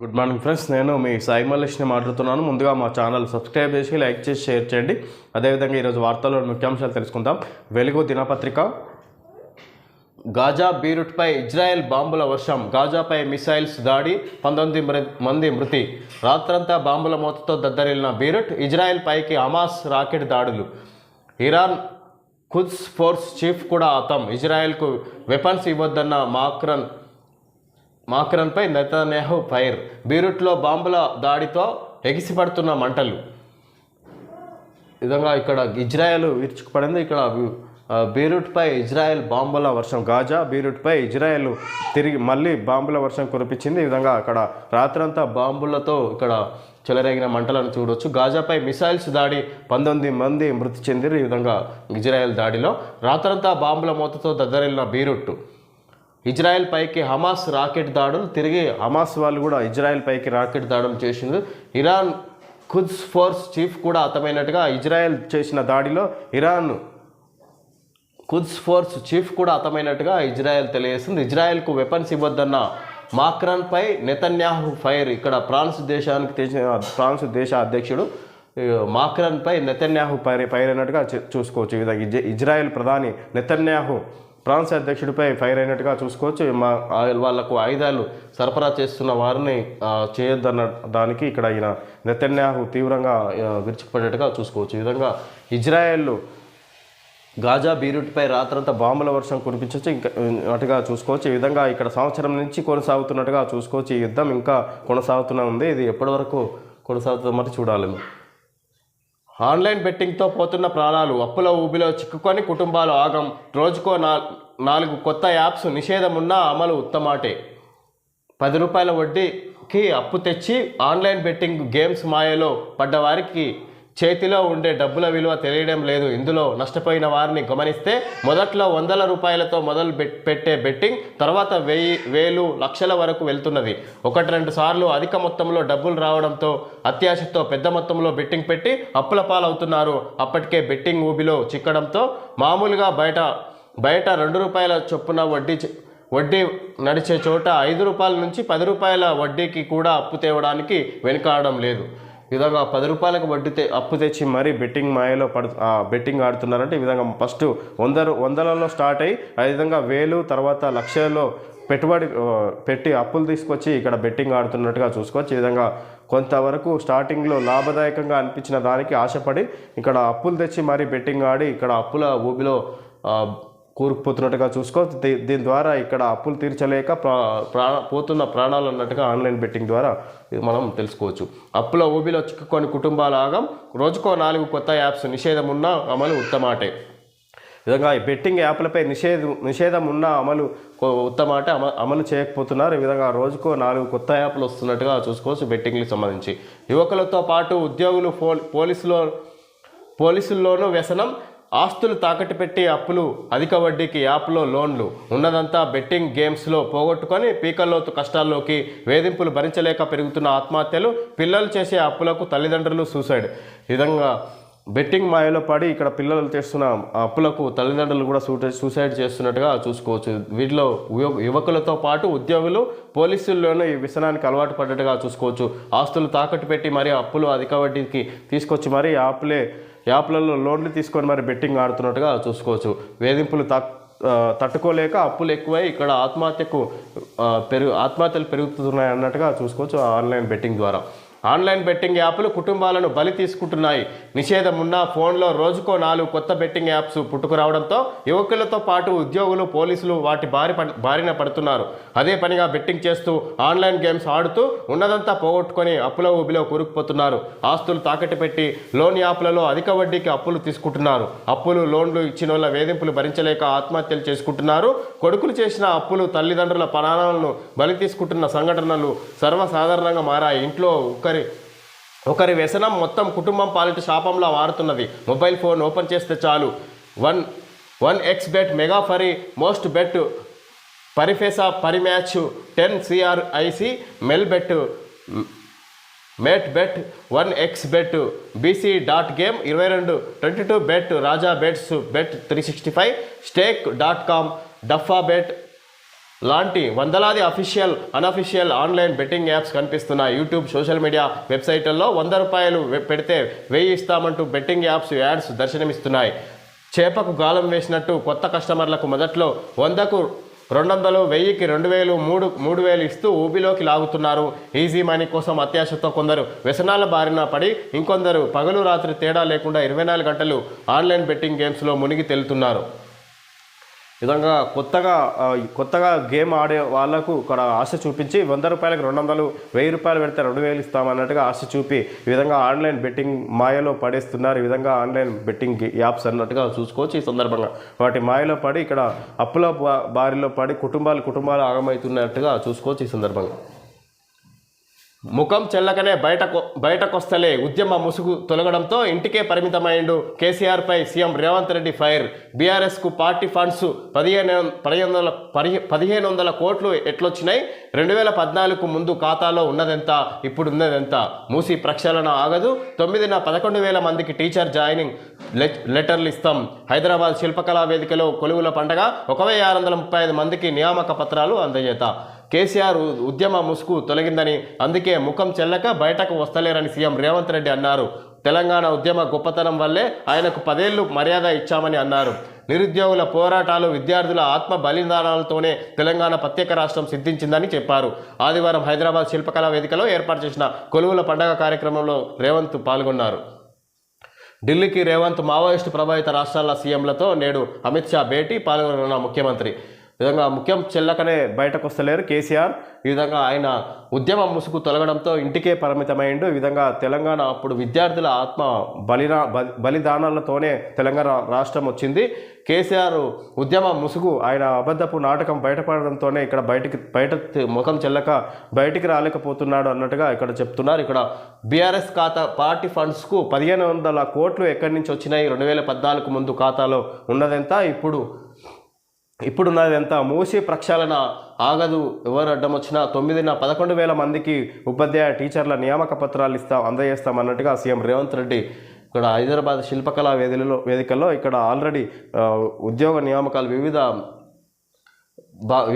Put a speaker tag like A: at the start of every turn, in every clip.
A: Good morning friends నేను మీ సాయి మల్లేష్ని మాట్లాడుతున్నాను. ముందుగా మా ఛానల్ సబ్స్క్రైబ్ చేసి లైక్ చేసి షేర్ చేయండి. అదేవిధంగా ఈరోజు వార్తల్లో ముఖ్యాంశాలు తెలుసుకుందాం. వెలుగు దినపత్రిక. గాజా బీరుట్పై ఇజ్రాయెల్ బాంబుల వర్షం. గాజాపై మిసైల్స్ దాడి పంతొమ్మిది మంది మృతి. రాత్రంతా బాంబుల మూతతో దద్దరిల్లిన బీరుట్ ఇజ్రాయెల్ పైకి హమాస్ రాకెట్ దాడులు. ఇరాన్ ఖుద్స్ ఫోర్స్ చీఫ్ కూడా అతం. ఇజ్రాయెల్కు వెపన్స్ ఇవ్వద్దన్న మాక్రన్ మాక్రన్పై నెతన్యాహు ఫైర్ బీరుట్లో బాంబుల దాడితో ఎగిసిపడుతున్న మంటలు. విధంగా ఇక్కడ ఇజ్రాయెల్ విరుచుకుపడింది. ఇక్కడ బీరూట్పై ఇజ్రాయెల్ బాంబుల వర్షం గాజా బీరూట్పై ఇజ్రాయెల్ తిరిగి మళ్ళీ బాంబుల వర్షం కురిపించింది. ఈ విధంగా అక్కడ రాత్రంతా బాంబులతో ఇక్కడ చెలరేగిన మంటలను చూడవచ్చు గాజాపై మిసైల్స్ దాడి పంతొమ్మిది మంది మృతి చెందిరు ఈ విధంగా ఇజ్రాయెల్ దాడిలో రాత్రంతా బాంబుల మూతతో దద్దరిల్లిన బీరూట్ ఇజ్రాయెల్ పైకి హమాస్ రాకెట్ దాడులు తిరిగి హమాస్ వాళ్ళు కూడా ఇజ్రాయెల్ పైకి రాకెట్ దాడులు చేసింది ఇరాన్ కుద్స్ ఫోర్స్ చీఫ్ కూడా అతమైనట్టుగా ఇజ్రాయెల్ చేసిన దాడిలో ఇరాన్ కుద్స్ ఫోర్స్ చీఫ్ కూడా అతమైనట్టుగా ఇజ్రాయెల్ తెలియజేస్తుంది ఇజ్రాయెల్కు వెపన్స్ ఇవ్వద్దన్న మాక్రాన్పై నెతన్యాహు ఫైర్ ఇక్కడ ఫ్రాన్స్ దేశానికి తెచ్చిన ఫ్రాన్స్ దేశ అధ్యక్షుడు మాక్రాన్పై నెతన్యాహు పైర్ ఫైర్ అన్నట్టుగా చూ- చూసుకోవచ్చు. ఈ విధంగా ఇజ్రాయెల్ ప్రధాని నెతన్యాహు ఫ్రాన్స్ అధ్యక్షుడిపై ఫైర్ అయినట్టుగా చూసుకోవచ్చు. మా వాళ్ళకు ఆయుధాలు సరఫరా చేస్తున్న వారిని చేయొద్దన్న దానికి ఇక్కడ ఈయన నెతన్యాహు తీవ్రంగా విరుచుకుపడేట్టుగా చూసుకోవచ్చు. ఈ విధంగా ఇజ్రాయెల్ గాజా బీరూట్పై రాత్రంతా బాంబుల వర్షం కురిపించవచ్చు ఇంకా అటుగా చూసుకోవచ్చు. ఈ విధంగా ఇక్కడ సంవత్సరం నుంచి కొనసాగుతున్నట్టుగా చూసుకోవచ్చు. ఈ యుద్ధం ఇంకా కొనసాగుతూనే ఉంది. ఇది ఎప్పటి వరకు కొనసాగుతుందో మరి చూడాలి. ఆన్లైన్ బెట్టింగ్తో పోతున్న ప్రాణాలు అప్పుల ఊబిలో చిక్కుకొని కుటుంబాలు ఆగం. రోజుకో నా నాలుగు కొత్త యాప్స్ నిషేధమున్నా అమలు ఉత్తమాటే. పది రూపాయల వడ్డీకి అప్పు తెచ్చి ఆన్లైన్ బెట్టింగ్ గేమ్స్ మాయలో పడ్డ వారికి చేతిలో ఉండే డబ్బుల విలువ తెలియడం లేదు. ఇందులో నష్టపోయిన వారిని గమనిస్తే మొదట్లో వందల రూపాయలతో మొదలు పెట్టే బెట్టింగ్ తర్వాత వెయ్యి వేలు లక్షల వరకు వెళ్తున్నది. ఒకటి రెండు సార్లు అధిక మొత్తంలో డబ్బులు రావడంతో అత్యాశతో పెద్ద మొత్తంలో బెట్టింగ్ పెట్టి అప్పుల పాలవుతున్నారు. అప్పటికే బెట్టింగ్ ఊబిలో చిక్కడంతో మామూలుగా బయట బయట రెండు రూపాయల చొప్పున వడ్డీ వడ్డీ నడిచే చోట ఐదు రూపాయల నుంచి పది రూపాయల వడ్డీకి కూడా అప్పు తేవడానికి వెనుకాడడం లేదు. విధంగా పది రూపాయలకు వడ్డీ అప్పు తెచ్చి మరీ బెట్టింగ్ మాయలో పడు బెట్టింగ్ ఆడుతున్నారంటే ఈ విధంగా ఫస్ట్ వంద వందలలో స్టార్ట్ అయ్యి అదేవిధంగా వేలు తర్వాత లక్షల్లో పెట్టుబడి పెట్టి అప్పులు తీసుకొచ్చి ఇక్కడ బెట్టింగ్ ఆడుతున్నట్టుగా చూసుకోవచ్చు. ఈ విధంగా కొంతవరకు స్టార్టింగ్లో లాభదాయకంగా అనిపించిన దానికి ఆశపడి ఇక్కడ అప్పులు తెచ్చి మరీ బెట్టింగ్ ఆడి ఇక్కడ అప్పుల ఊబిలో కూరుకుపోతున్నట్టుగా చూసుకోవచ్చు దీ- దీని ద్వారా ఇక్కడ అప్పులు తీర్చలేక ప్రా పోతున్న ప్రాణాలు అన్నట్టుగా ఆన్లైన్ బెట్టింగ్ ద్వారా ఇది మనం తెలుసుకోవచ్చు. అప్పుల ఊబిలో చిక్కుకొని కుటుంబాల ఆగం రోజుకో నాలుగు కొత్త యాప్స్ నిషేధం ఉన్న అమలు ఉత్తమాటే. విధంగా ఈ బెట్టింగ్ యాప్లపై నిషేధం నిషేధం ఉన్న అమలు ఉత్తమాటే. అమ అమలు చేయకపోతున్నారు. ఈ విధంగా రోజుకో నాలుగు కొత్త యాప్లు వస్తున్నట్టుగా చూసుకోవచ్చు బెట్టింగ్కి సంబంధించి. యువకులతో పాటు ఉద్యోగులు పోలీసులో పోలీసుల్లోనూ వ్యసనం ఆస్తులు తాకట్టు పెట్టి అప్పులు అధిక వడ్డీకి యాప్లో లోన్లు ఉన్నదంతా బెట్టింగ్ గేమ్స్లో పోగొట్టుకొని పీకల్లోతు కష్టాల్లోకి వేధింపులు భరించలేక పెరుగుతున్న ఆత్మహత్యలు పిల్లలు చేసే అప్పులకు తల్లిదండ్రులు సూసైడ్. విధంగా బెట్టింగ్ మాయలో పడి ఇక్కడ పిల్లలు చేస్తున్న అప్పులకు తల్లిదండ్రులు కూడా సూట సూసైడ్ చేస్తున్నట్టుగా చూసుకోవచ్చు. వీటిలో యువకులతో పాటు ఉద్యోగులు పోలీసుల్లోనూ ఈ వ్యసనానికి అలవాటు పడ్డట్టుగా చూసుకోవచ్చు. ఆస్తులు తాకట్టు పెట్టి మరి అప్పులు అధిక వడ్డీకి తీసుకొచ్చి మరి అప్పులే యాప్లలో లోన్లు తీసుకొని మరి బెట్టింగ్ ఆడుతున్నట్టుగా చూసుకోవచ్చు. వేధింపులు తక్ తట్టుకోలేక అప్పులు ఎక్కువై ఇక్కడ ఆత్మహత్యకు పెరుగు ఆత్మహత్యలు పెరుగుతున్నాయి అన్నట్టుగా చూసుకోవచ్చు ఆన్లైన్ బెట్టింగ్ ద్వారా. ఆన్లైన్ బెట్టింగ్ యాప్లు కుటుంబాలను బలి తీసుకుంటున్నాయి. నిషేధం ఉన్న ఫోన్లో రోజుకో నాలుగు కొత్త బెట్టింగ్ యాప్స్ పుట్టుకురావడంతో యువకులతో పాటు ఉద్యోగులు పోలీసులు వాటి బారి పడ- బారిన పడుతున్నారు. అదే పనిగా బెట్టింగ్ చేస్తూ ఆన్లైన్ గేమ్స్ ఆడుతూ ఉన్నదంతా పోగొట్టుకొని అప్పుల ఊబిలో కూరుకుపోతున్నారు. ఆస్తులు తాకట్టు పెట్టి లోన్ యాప్లలో అధిక వడ్డీకి అప్పులు తీసుకుంటున్నారు. అప్పులు లోన్లు ఇచ్చిన వాళ్ళ వేధింపులు భరించలేక ఆత్మహత్యలు చేసుకుంటున్నారు. కొడుకులు చేసిన అప్పులు తల్లిదండ్రుల ప్రాణాలను బలి తీసుకుంటున్న సంఘటనలు సర్వసాధారణంగా మారాయి. ఇంట్లో ఒకరి ఒకరి వ్యసనం మొత్తం కుటుంబం పాలిట శాపంలా మారుతున్నది. మొబైల్ ఫోన్ ఓపెన్ చేస్తే చాలు. One one X bet Megapari Mostbet పరిఫెసా Parimatch ten C R I C Melbet mate bet one X bet BC dot game ఇరవై రెండు twenty two bet Raja bets bet three sixty five stake dot com Dafabet లాంటి వందలాది official unofficial online betting apps కనిపిస్తున్న YouTube social media వెబ్సైట్లలో వంద రూపాయలు పెడితే వెయ్యి ఇస్తామంటూ బెట్టింగ్ యాప్స్ యాడ్స్ దర్శనమిస్తున్నాయి. చేపకు గాలం వేసినట్టు కొత్త కస్టమర్లకు మొదట్లో వందకు రెండు వందలు వెయ్యికి రెండు వేలు మూడు మూడు వేలు ఇస్తూ ఊబిలోకి లాగుతున్నారు. ఈజీ మనీ కోసం అత్యాశతో కొందరు వ్యసనాల బారిన పడి ఇంకొందరు పగలు రాత్రి తేడా లేకుండా ఇరవై నాలుగు గంటలు ఆన్లైన్ బెట్టింగ్ గేమ్స్లో మునిగి తేలుతున్నారు. విధంగా కొత్తగా కొత్తగా గేమ్ ఆడే వాళ్ళకు ఇక్కడ ఆశ చూపించి వంద రూపాయలకు రెండు వందలు వెయ్యి రూపాయలు పెడితే రెండు వేలు ఇస్తామన్నట్టుగా ఆశ చూపి ఈ విధంగా ఆన్లైన్ బెట్టింగ్ మాయలో పడేస్తున్నారు. ఈ విధంగా ఆన్లైన్ బెట్టింగ్ యాప్స్ అన్నట్టుగా చూసుకోవచ్చు ఈ సందర్భంగా. వాటి మాయలో పడి ఇక్కడ అప్పుల బా- బారిలో పడి కుటుంబాలు కుటుంబాలు ఆగమవుతున్నట్టుగా చూసుకోవచ్చు ఈ సందర్భంగా. ముఖం చెల్లకనే బయటకు బయటకొస్తలే. ఉద్యమ ముసుగు తొలగడంతో ఇంటికే పరిమితమైండు కేసీఆర్పై సీఎం రేవంత్ రెడ్డి ఫైర్. బీఆర్ఎస్కు పార్టీ ఫండ్స్ పదిహేను పదిహేను వందల పదిహేను వందల కోట్లు ఎట్లొచ్చినాయి? రెండు వేల పద్నాలుగు ముందు ఖాతాలో ఉన్నదెంత? ఇప్పుడు ఉన్నదెంత మూసి ప్రక్షాళన ఆగదు. తొమ్మిదిన పదకొండు వేల మందికి టీచర్ జాయినింగ్ లె- లెటర్లు ఇస్తాం. హైదరాబాద్ శిల్పకళా వేదికలో కొలువుల పండగ. ఒక వెయ్యి ఆరు వందల ముప్పై ఐదు మందికి నియామక పత్రాలు అందజేత. కేసీఆర్ ఉ- ఉద్యమ ముసుగు తొలగిందని అందుకే ముఖం చెల్లక బయటకు వస్తలేరని సీఎం రేవంత్ రెడ్డి అన్నారు. తెలంగాణ ఉద్యమ గొప్పతనం వల్లే ఆయనకు పదేళ్ళు మర్యాద ఇచ్చామని అన్నారు. నిరుద్యోగుల పోరాటాలు విద్యార్థుల ఆత్మ బలిదానాలతోనే తెలంగాణ ప్రత్యేక రాష్ట్రం సిద్ధించిందని చెప్పారు. ఆదివారం హైదరాబాద్ శిల్పకళా వేదికలో ఏర్పాటు చేసిన కొలువుల పండగ కార్యక్రమంలో రేవంత్ పాల్గొన్నారు. ఢిల్లీకి రేవంత్ మావోయిస్టు ప్రభావిత రాష్ట్రాల సీఎంలతో నేడు అమిత్ షా భేటీ పాల్గొనున్న ముఖ్యమంత్రి. విధంగా ముఖ్యం చెల్లకనే బయటకు వస్తలేరు కేసీఆర్. ఈ విధంగా ఆయన ఉద్యమ ముసుగు తొలగడంతో ఇంటికే పరిమితమైండు. ఈ విధంగా తెలంగాణ అప్పుడు విద్యార్థుల ఆత్మ బలినా బలిదానాలతోనే తెలంగాణ రాష్ట్రం వచ్చింది. కేసీఆర్ ఉద్యమ ముసుగు ఆయన అబద్ధపు నాటకం బయటపడడంతోనే ఇక్కడ బయటికి బయట ముఖం చెల్లక బయటికి రాలేకపోతున్నాడు అన్నట్టుగా ఇక్కడ చెప్తున్నారు. ఇక్కడ బీఆర్ఎస్ ఖాతా పార్టీ ఫండ్స్కు పదిహేను వందల కోట్లు ఎక్కడి నుంచి వచ్చినాయి? రెండు వేల పద్నాలుగు ముందు ఖాతాలో ఉన్నదంతా? ఇప్పుడు ఇప్పుడున్నది ఎంత మూసి ప్రక్షాళన ఆగదు. ఎవరు అడ్డం వచ్చినా తొమ్మిదిన పదకొండు వేల మందికి ఉపాధ్యాయ టీచర్ల నియామక పత్రాలు ఇస్తాం అందజేస్తాం అన్నట్టుగా సీఎం రేవంత్ రెడ్డి ఇక్కడ హైదరాబాద్ శిల్పకళా వేదికలో వేదికల్లో ఇక్కడ ఆల్రెడీ ఉద్యోగ నియామకాలు వివిధ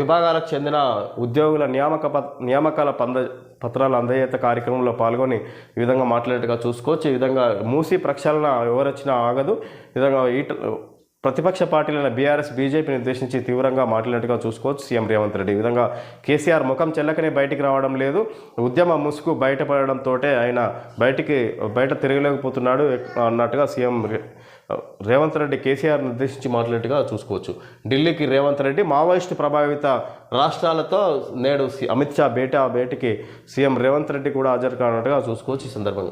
A: విభాగాలకు చెందిన ఉద్యోగుల నియామక ప నియామకాల పంద పత్రాల అందజేత కార్యక్రమంలో పాల్గొని ఈ విధంగా మాట్లాడేట్టుగా చూసుకోవచ్చు. ఈ విధంగా మూసి ప్రక్షాళన ఎవరొచ్చినా ఆగదు. ఈ విధంగా ఈట ప్రతిపక్ష పార్టీలైన బీఆర్ఎస్ బీజేపీని ఉద్దేశించి తీవ్రంగా మాట్లాడినట్టుగా చూసుకోవచ్చు సీఎం రేవంత్ రెడ్డి. ఈ విధంగా కేసీఆర్ ముఖం చెల్లకనే బయటికి రావడం లేదు. ఉద్యమ ముసుగు బయటపడడంతోటే ఆయన బయటికి బయట తిరగలేకపోతున్నాడు అన్నట్టుగా సీఎం రేవంత్ రెడ్డి కేసీఆర్ నిర్దేశించి మాట్లాడినట్టుగా చూసుకోవచ్చు. ఢిల్లీకి రేవంత్ రెడ్డి మావోయిస్టు ప్రభావిత రాష్ట్రాలతో నేడు సి- అమిత్ షా భేటీ ఆ భేటీకి సీఎం రేవంత్ రెడ్డి కూడా హాజరు కానున్నట్టుగా చూసుకోవచ్చు ఈ సందర్భంగా.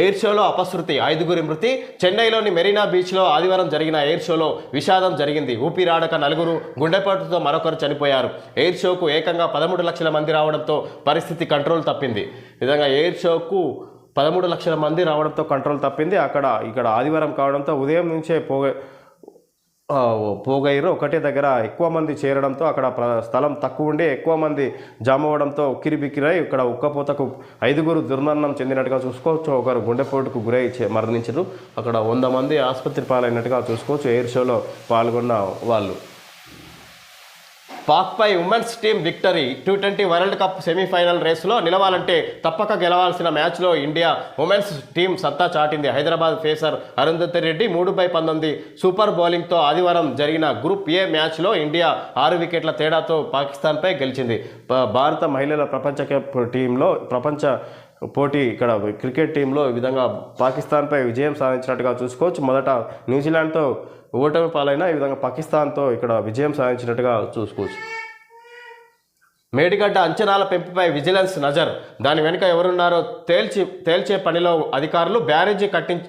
A: ఎయిర్ షోలో అపశృతి ఐదుగురి మృతి. చెన్నైలోని మెరీనా బీచ్లో ఆదివారం జరిగిన ఎయిర్ షోలో విషాదం జరిగింది. ఊపిరాడక నలుగురు గుండెపాటుతో మరొకరు చనిపోయారు. ఎయిర్ షోకు ఏకంగా పదమూడు లక్షల మంది రావడంతో పరిస్థితి కంట్రోల్ తప్పింది. విధంగా ఎయిర్ షోకు పదమూడు లక్షల మంది రావడంతో కంట్రోల్ తప్పింది. అక్కడ ఇక్కడ ఆదివారం కావడంతో ఉదయం నుంచే పోగ పోగైరు ఒకటే దగ్గర ఎక్కువ మంది చేరడంతో అక్కడ ప్ర- స్థలం తక్కువ ఉండి ఎక్కువ మంది జామ అవ్వడంతో ఉక్కిరిబిక్కిరై ఇక్కడ ఉక్కపోతకు ఐదుగురు దుర్మరణం చెందినట్టుగా చూసుకోవచ్చు. ఒకరు గుండెపోటుకు గురై మరణించరు మరణించారు. అక్కడ వంద మంది ఆసుపత్రి పాలైనట్టుగా చూసుకోవచ్చు. ఎయిర్ షోలో పాల్గొన్న వాళ్ళు. పాక్పై women's team victory. T twenty world cup semifinal రేసులో నిలవాలంటే తప్పక గెలవాల్సిన మ్యాచ్లో ఇండియా ఉమెన్స్ టీం సత్తా చాటింది. హైదరాబాద్ ఫేసర్ అరుంధతి రెడ్డి మూడు బై పంతొమ్మిది సూపర్ బౌలింగ్తో ఆదివారం జరిగిన గ్రూప్ ఏ మ్యాచ్లో ఇండియా ఆరు వికెట్ల తేడాతో పాకిస్తాన్పై గెలిచింది. భారత మహిళల ప్రపంచ కప్ టీంలో ప్రపంచ పోటీ ఇక్కడ క్రికెట్ టీంలో ఈ విధంగా పాకిస్తాన్పై విజయం సాధించినట్టుగా చూసుకోవచ్చు. మొదట న్యూజిలాండ్తో ఓటమి పాలైన ఈ విధంగా పాకిస్తాన్తో ఇక్కడ విజయం సాధించినట్టుగా చూసుకోవచ్చు. మేడిగడ్డ అంచనాల పెంపుపై విజిలెన్స్ నజర్. దాని వెనుక ఎవరున్నారో తేల్చి తేల్చే పనిలో అధికారులు బ్యారేజీ కట్టించి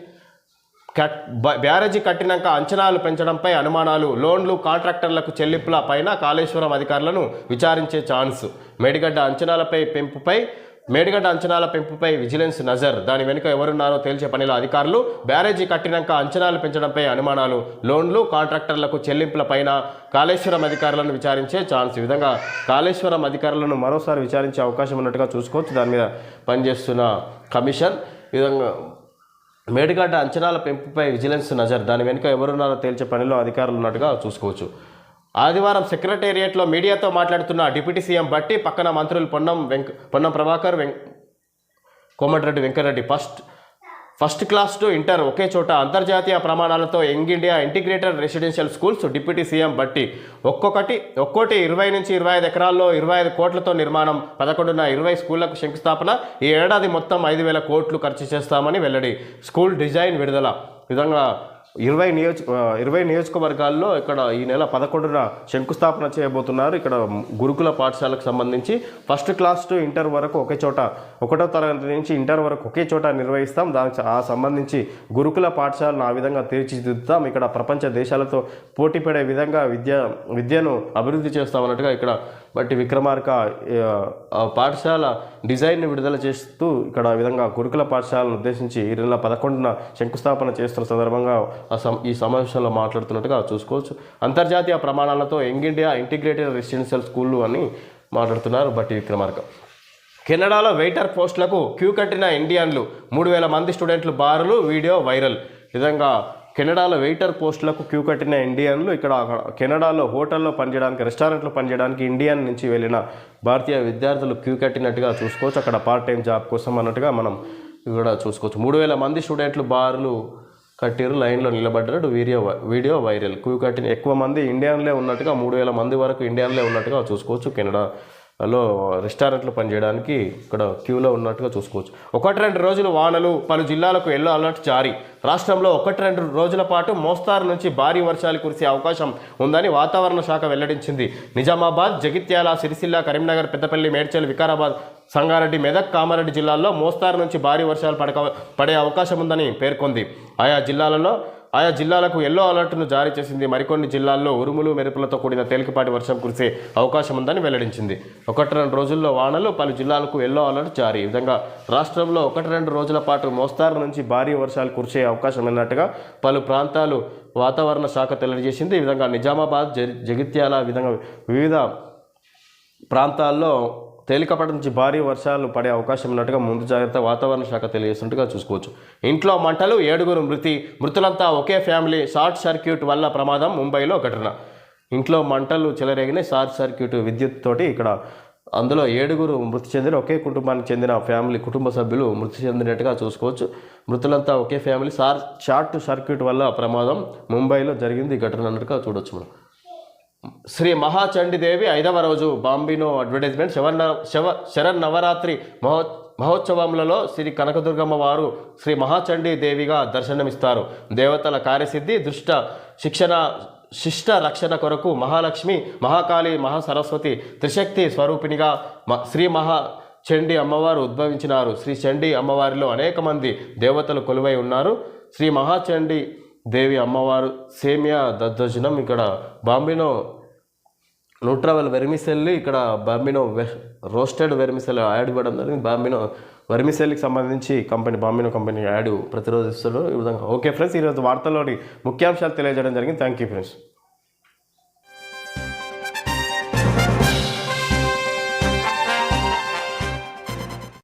A: కట్ బ- బ్యారేజీ కట్టినాక అంచనాలు పెంచడంపై అనుమానాలు. లోన్లు కాంట్రాక్టర్లకు చెల్లింపుల పైన కాళేశ్వరం అధికారులను విచారించే ఛాన్స్. మేడిగడ్డ అంచనాలపై పెంపుపై మేడిగడ్డ అంచనాల పెంపుపై విజిలెన్స్ నజర్. దాని వెనుక ఎవరున్నారో తేల్చే పనిలో అధికారులు బ్యారేజీ కట్టినాక అంచనాలు పెంచడంపై అనుమానాలు. లోన్లు కాంట్రాక్టర్లకు చెల్లింపుల పైన కాళేశ్వరం అధికారులను విచారించే ఛాన్స్. ఈ విధంగా కాళేశ్వరం అధికారులను మరోసారి విచారించే అవకాశం ఉన్నట్టుగా చూసుకోవచ్చు. దాని మీద పనిచేస్తున్న కమిషన్. ఈ విధంగా మేడిగడ్డ అంచనాల పెంపుపై విజిలెన్స్ నజర్. దాని వెనుక ఎవరున్నారో తేల్చే పనిలో అధికారులు ఉన్నట్టుగా చూసుకోవచ్చు. ఆదివారం సెక్రటేరియట్లో మీడియాతో మాట్లాడుతున్న డిప్యూటీ సీఎం బట్టి పక్కన మంత్రులు పొన్నం వెంక పొన్నం ప్రభాకర్ వెంక Komatireddy Venkatreddy. First first class to inter ఒకే చోట అంతర్జాతీయ ప్రమాణాలతో young India integrated residential schools deputy CM Bhatti ఒక్కొక్కటి ఒక్కోటి ఇరవై నుంచి ఇరవై ఐదు ఎకరాల్లో ఇరవై ఐదు కోట్లతో నిర్మాణం పదకొండున్న ఇరవై స్కూళ్ళకు శంకుస్థాపన ఈ ఏడాది మొత్తం ఐదు వేల కోట్లు ఖర్చు చేస్తామని వెల్లడి. స్కూల్ డిజైన్ విడుదల. విధంగా ఇరవై నియోజక ఇరవై నియోజకవర్గాల్లో ఇక్కడ ఈ నెల పదకొండున శంకుస్థాపన చేయబోతున్నారు. ఇక్కడ గురుకుల పాఠశాలకు సంబంధించి ఫస్ట్ క్లాస్ టు ఇంటర్ వరకు ఒకే చోట ఒకటో తరగతి నుంచి ఇంటర్ వరకు ఒకే చోట నిర్వహిస్తాం. దానికి ఆ సంబంధించి గురుకుల పాఠశాలను ఆ విధంగా తీర్చిదిద్దుతాం. ఇక్కడ ప్రపంచ దేశాలతో పోటీ పడే విధంగా విద్య విద్యను అభివృద్ధి చేస్తామన్నట్టుగా ఇక్కడ బట్టి విక్రమార్క పాఠశాల డిజైన్ను విడుదల చేస్తూ ఇక్కడ విధంగా గురుకుల పాఠశాలను ఉద్దేశించి ఈ నెల పదకొండున శంకుస్థాపన చేస్తున్న సందర్భంగా ఈ సమావేశంలో మాట్లాడుతున్నట్టుగా చూసుకోవచ్చు. అంతర్జాతీయ ప్రమాణాలతో యంగ్ ఇండియా ఇంటిగ్రేటెడ్ రెసిడెన్షియల్ స్కూళ్ళు అని మాట్లాడుతున్నారు బట్టి విక్రమార్క. కెనడాలో వెయిటర్ పోస్టులకు క్యూ కట్టిన ఇండియన్లు మూడు వేల మంది స్టూడెంట్లు బారులు వీడియో వైరల్. విధంగా కెనడాలో వెయిటర్ పోస్టులకు క్యూ కట్టిన ఇండియన్లు ఇక్కడ కెనడాలో హోటల్లో పనిచేయడానికి రెస్టారెంట్లో పనిచేయడానికి ఇండియన్ నుంచి వెళ్ళిన భారతీయ విద్యార్థులు క్యూ కట్టినట్టుగా చూసుకోవచ్చు. అక్కడ పార్ట్ టైం జాబ్ కోసం అన్నట్టుగా మనం ఇక్కడ చూసుకోవచ్చు. మూడు వేల మంది స్టూడెంట్లు బార్లు కట్టిరు లైన్లో నిలబడ్డాడు వీడియో వీడియో వైరల్. క్యూ కట్టిన ఎక్కువ మంది ఇండియన్లే ఉన్నట్టుగా మూడు వేల మంది వరకు ఇండియన్లే ఉన్నట్టుగా చూసుకోవచ్చు కెనడా లో రెస్టారెంట్లు పనిచేయడానికి ఇక్కడ క్యూలో ఉన్నట్టుగా చూసుకోవచ్చు. ఒకటి రెండు రోజులు వానలు పలు జిల్లాలకు ఎల్లో అలర్ట్ జారీ. రాష్ట్రంలో ఒకటి రెండు రోజుల పాటు మోస్తారు నుంచి భారీ వర్షాలు కురిసే అవకాశం ఉందని వాతావరణ శాఖ వెల్లడించింది. నిజామాబాద్ జగిత్యాల సిరిసిల్ల కరీంనగర్ పెద్దపల్లి మేడ్చల్ వికారాబాద్ సంగారెడ్డి మెదక్ కామారెడ్డి జిల్లాల్లో మోస్తారు నుంచి భారీ వర్షాలు పడక పడే అవకాశం ఉందని పేర్కొంది. ఆయా జిల్లాలలో ఆయా జిల్లాలకు ఎల్లో అలర్ట్ను జారీ చేసింది. మరికొన్ని జిల్లాల్లో ఉరుములు మెరుపులతో కూడిన తేలికపాటి వర్షం కురిసే అవకాశం ఉందని వెల్లడించింది. ఒకటి రెండు రోజుల్లో వానలు పలు జిల్లాలకు ఎల్లో అలర్ట్ జారీ. ఈ విధంగా రాష్ట్రంలో ఒకటి రెండు రోజుల పాటు మోస్తారు నుంచి భారీ వర్షాలు కురిసే అవకాశం ఉన్నట్టుగా పలు ప్రాంతాలు వాతావరణ శాఖ తెలియజేసింది. ఈ విధంగా నిజామాబాద్ జ- జగిత్యాల విధంగా వివిధ ప్రాంతాల్లో తేలికపాటి నుంచి భారీ వర్షాలు పడే అవకాశం ఉన్నట్టుగా ముందు జాగ్రత్త వాతావరణ శాఖ తెలియజేసినట్టుగా చూసుకోవచ్చు. ఇంట్లో మంటలు ఏడుగురు మృతి మృతులంతా ఒకే ఫ్యామిలీ షార్ట్ సర్క్యూట్ వల్ల ప్రమాదం ముంబైలో ఘటన. ఇంట్లో మంటలు చెలరేగిన షార్ట్ సర్క్యూట్ విద్యుత్ తోటి ఇక్కడ అందులో ఏడుగురు మృతి చెందిన ఒకే కుటుంబానికి చెందిన ఫ్యామిలీ కుటుంబ సభ్యులు మృతి చెందినట్టుగా చూసుకోవచ్చు. మృతులంతా ఒకే ఫ్యామిలీ షార్ షార్ట్ సర్క్యూట్ వల్ల ప్రమాదం ముంబైలో జరిగింది ఘటన అన్నట్టుగా చూడొచ్చు మనం. శ్రీ మహాచండీదేవి ఐదవ రోజు బాంబినో అడ్వర్టైజ్మెంట్ శవన్న శవ శరణ్ నవరాత్రి మహో మహోత్సవములలో శ్రీ కనకదుర్గమ్మ వారు శ్రీ మహాచండీ దేవిగా దర్శనమిస్తారు. దేవతల కార్యసిద్ధి దుష్ట శిక్షణ శిష్ట రక్షణ కొరకు మహాలక్ష్మి మహాకాళి మహాసరస్వతి త్రిశక్తి స్వరూపిణిగా మ- శ్రీ మహా చండీ అమ్మవారు ఉద్భవించినారు. శ్రీ చండీ అమ్మవారిలో అనేక మంది దేవతలు కొలువై ఉన్నారు. శ్రీ మహాచండీ దేవి అమ్మవారు సేమియా దద్దోజనం ఇక్కడ బాంబినో న్యూట్రవల్ వెర్మిసెల్లి ఇక్కడ బాంబినో వె రోస్టెడ్ వెర్మిసెల్ యాడ్ ఇవ్వడం జరిగింది. బాంబినో వెర్మిసెల్కి సంబంధించి కంపెనీ బాంబినో కంపెనీ యాడ్ ప్రతిరోజు ఈ విధంగా. ఓకే ఫ్రెండ్స్ ఈరోజు వార్తల్లోని ముఖ్యాంశాలు తెలియజేయడం జరిగింది. Thank you friends.